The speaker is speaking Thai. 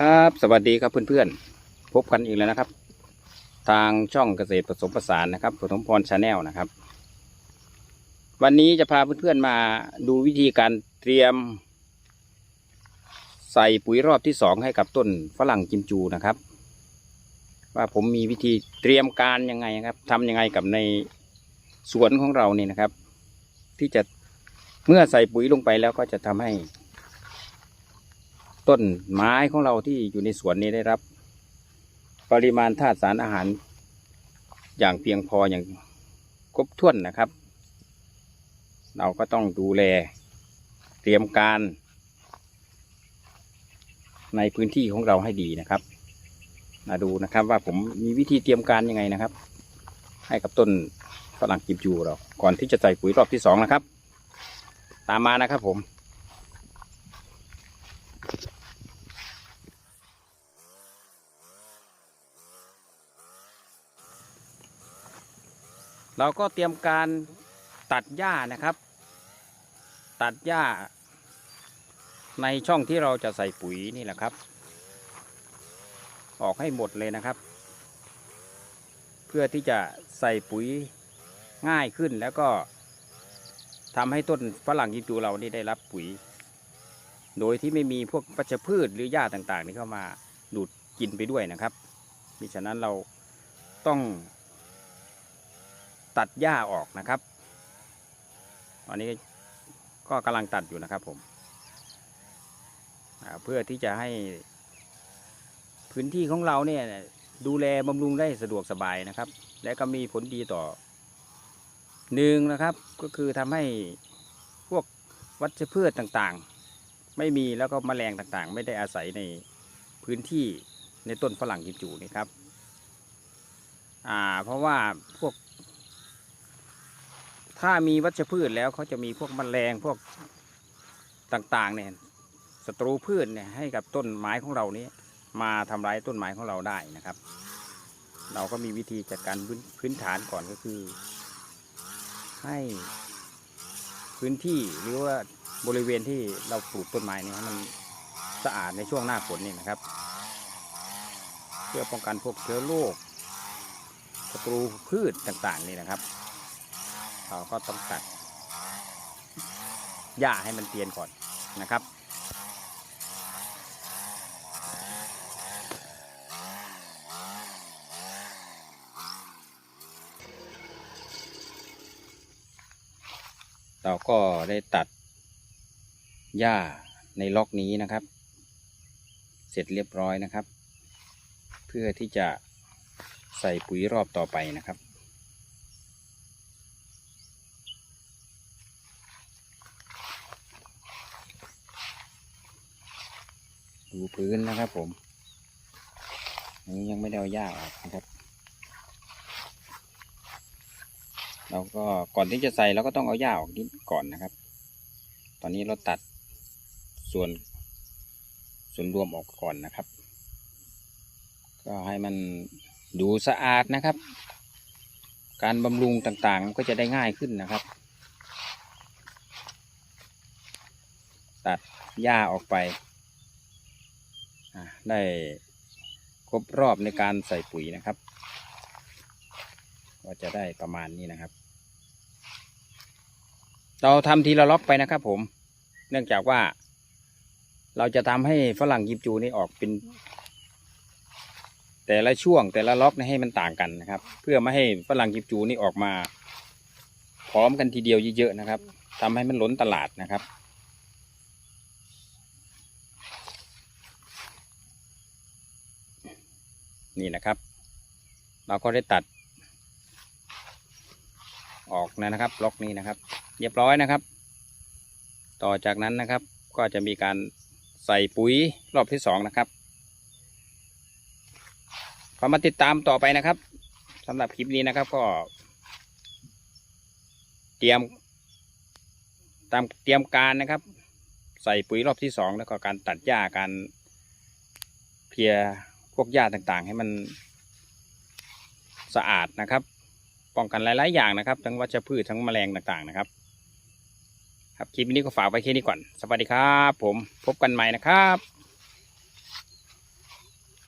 ครับ สวัสดีครับเพื่อนๆ พบกันอีกแล้วนะครับ ทางช่องเกษตรผสมผสานนะครับผสมพรชาแนลนะครับ วันนี้จะพาเพื่อนๆมาดูวิธีการเตรียม ใส่ปุ๋ยรอบที่สองให้กับต้นฝรั่งกิมจูนะครับ ว่าผมมีวิธีเตรียมการยังไงครับทำยังไงกับในสวนของเรานี่นะครับ ที่จะเมื่อใส่ปุ๋ยลงไปแล้วก็จะทำให้ ต้นไม้ของเราที่อยู่ในสวนนี้ได้รับ ปริมาณธาตุสารอาหาร อย่างเพียงพออย่างครบถ้วนนะครับ เราก็ต้องดูแล เตรียมการ ในพื้นที่ของเราให้ดีนะครับ มาดูนะครับว่าผมมีวิธีเตรียมการยังไงนะครับ ให้กับต้นฝรั่งกิมจูเรา ก่อนที่จะใส่ปุ๋ยรอบที่สองนะครับ ตามมานะครับผม เราก็เตรียมการตัดหญ้านะครับ ตัดหญ้า ในช่องที่เราจะใส่ปุ๋ยนี่แหละครับ ออกให้หมดเลยนะครับ เพื่อที่จะใส่ปุ๋ยง่ายขึ้นแล้วก็ทำให้ต้นฝรั่งยิจูเรานี่ได้รับปุ๋ย โดยที่ไม่มีพวกวัชพืชหรือหญ้าต่างๆ นี่เข้ามาดูดกินไปด้วยนะครับมิฉะนั้นเราต้อง ตัดหญ้าออกนะครับ ตอนนี้ก็กำลังตัดอยู่นะครับผมเพื่อที่จะให้พื้นที่ของเราเนี่ยดูแลบำรุงได้สะดวกสบายนะครับ และก็มีผลดีต่อหนึ่งนะครับ ก็คือทำให้พวกวัชพืชต่างๆ ไม่มีแล้วก็แมลงต่างๆ ไม่ได้อาศัยในพื้นที่ในต้นฝรั่งกิมจูนี่ครับ อ่า เพราะว่าพวก ถ้ามีวัชพืชแล้วเขาจะมีพวกแมลงพวกต่างๆเนี่ยศัตรูพืชเนี่ยให้กับต้นไม้ของเรานี้มาทำร้ายต้นไม้ของเราได้นะครับ เราก็มีวิธีจัดการพื้นฐานก่อนก็คือ ให้พื้นที่หรือว่าบริเวณที่เราปลูกต้นไม้นี่ให้มันสะอาดในช่วงหน้าฝนนี่นะครับ เพื่อป้องกันพวกเชื้อโรคศัตรูพืชต่างๆนี่นะครับ เราก็ต้องตัดหญ้าให้มันเตียนก่อนนะครับ เราก็ได้ตัดหญ้าในล็อกนี้นะครับ เสร็จเรียบร้อยนะครับ เพื่อที่จะใส่ปุ๋ยรอบต่อไปนะครับ ดูพื้นนะครับผมอันนี้ยังไม่ได้เอาหญ้าออกนะครับเราก็ก่อนที่จะใส่เราก็ต้องเอาหญ้าออกนิดก่อนนะครับ ตอนนี้เราตัดส่วนส่วนรวมออกก่อนนะครับ ก็ให้มันดูสะอาดนะครับ การบำรุงต่างๆก็จะได้ง่ายขึ้นนะครับ ตัดหญ้าออกไป ได้ครบรอบในการใส่ปุ๋ยนะครับ ก็จะได้ประมาณนี้นะครับ เราทำทีละล็อกไปนะครับ ผม เนื่องจากว่า เราจะทำให้ฝรั่งยิมจูนี่ออกเป็น แต่ละช่วงแต่ละล็อกนี่ให้มันต่างกันนะครับ เพื่อไม่ให้ฝรั่งยิมจูนี่ออกมา พร้อมกันทีเดียวเยอะๆนะครับทำให้มันล้นตลาดนะครับ นี่นะครับ เราก็ได้ตัด ออกนะนะครับล็อกนี้นะครับ เรียบร้อยนะครับ ต่อจากนั้นนะครับก็จะมีการใส่ปุ๋ยรอบที่สองนะครับขอมาติดตามต่อไปนะครับสำหรับคลิปนี้นะครับก็ เตรียม ตามเตรียมการนะครับ ใส่ปุ๋ยรอบที่สองแล้วก็การตัดหญ้าการเคลียร์ พวกหญ้าต่างๆ ให้มันสะอาดนะครับ ป้องกันหลาย ๆ อย่างนะครับ ทั้งวัชพืชทั้งแมลงต่างๆนะครับ ครับคลิปนี้ก็ฝากไว้แค่นี้ก่อน สวัสดีครับ ผมพบกันใหม่นะครับ